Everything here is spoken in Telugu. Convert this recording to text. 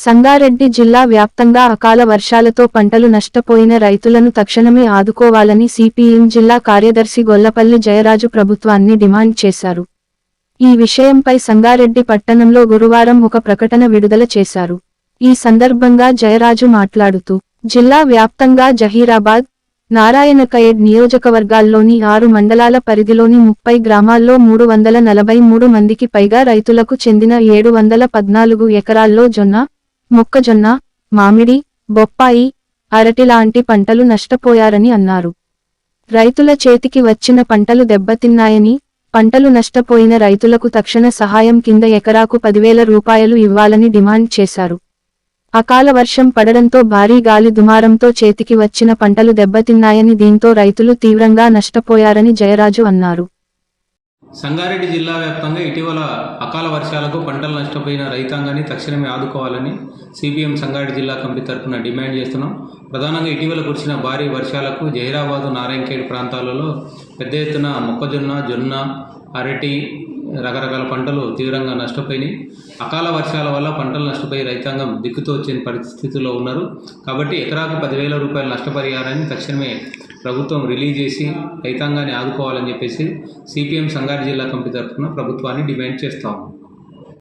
సంగారెడ్డి జిల్లా వ్యాప్తంగా అకాల వర్షాలతో పంటలు నష్టపోయిన రైతులను తక్షణమే ఆదుకోవాలని సిపిఎం జిల్లా కార్యదర్శి గొల్లపల్లి జయరాజు ప్రభుత్వాన్ని డిమాండ్ చేశారు. ఈ విషయంపై సంగారెడ్డి పట్టణంలో గురువారం ఒక ప్రకటన విడుదల చేశారు. ఈ సందర్భంగా జయరాజు మాట్లాడుతూ జిల్లా వ్యాప్తంగా జహీరాబాద్ నారాయణకయడ్ నియోజకవర్గాల్లోని ఆరు మండలాల పరిధిలోని ముప్పై గ్రామాల్లో మూడు వందల నలభై మూడు మందికి పైగా రైతులకు చెందిన ఏడు వందల పద్నాలుగు ఎకరాల్లో జొన్న మొక్కజొన్న మామిడి బొప్పాయి అరటి లాంటి పంటలు నష్టపోయారని అన్నారు. రైతుల చేతికి వచ్చిన పంటలు దెబ్బతిన్నాయని పంటలు నష్టపోయిన రైతులకు తక్షణ సహాయం కింద ఎకరాకు పదివేల రూపాయలు ఇవ్వాలని డిమాండ్ చేశారు. అకాల వర్షం పడడంతో భారీ గాలి దుమారంతో చేతికి వచ్చిన పంటలు దెబ్బతిన్నాయని దీంతో రైతులు తీవ్రంగా నష్టపోయారని జయరాజు అన్నారు. సంగారెడ్డి జిల్లా వ్యాప్తంగా ఇటీవల అకాల వర్షాలకు పంటలు నష్టపోయిన రైతాంగాన్ని తక్షణమే ఆదుకోవాలని సిపిఎం సంగారెడ్డి జిల్లా కమిటీ తరఫున డిమాండ్ చేస్తున్నాం. ప్రధానంగా ఇటీవల కురిసిన భారీ వర్షాలకు జహీరాబాద్ నారాయణఖేడ్ ప్రాంతాలలో పెద్ద ఎత్తున మొక్కజొన్న జొన్న అరటి రకరకాల పంటలు తీవ్రంగా నష్టపోయినాయి. అకాల వర్షాల వల్ల పంటలు నష్టపోయి రైతాంగం దిక్కుతో వచ్చిన పరిస్థితిలో ఉన్నారు. కాబట్టి ఎకరాకు పదివేల రూపాయల నష్టపరిహారాన్ని తక్షణమే ప్రభుత్వం రిలీజ్ చేసి రైతాంగాన్ని ఆదుకోవాలని చెప్పేసి సిపిఎం సంగారెడ్డి జిల్లా కమిటీ తరఫున ప్రభుత్వాన్ని డిమాండ్ చేస్తాము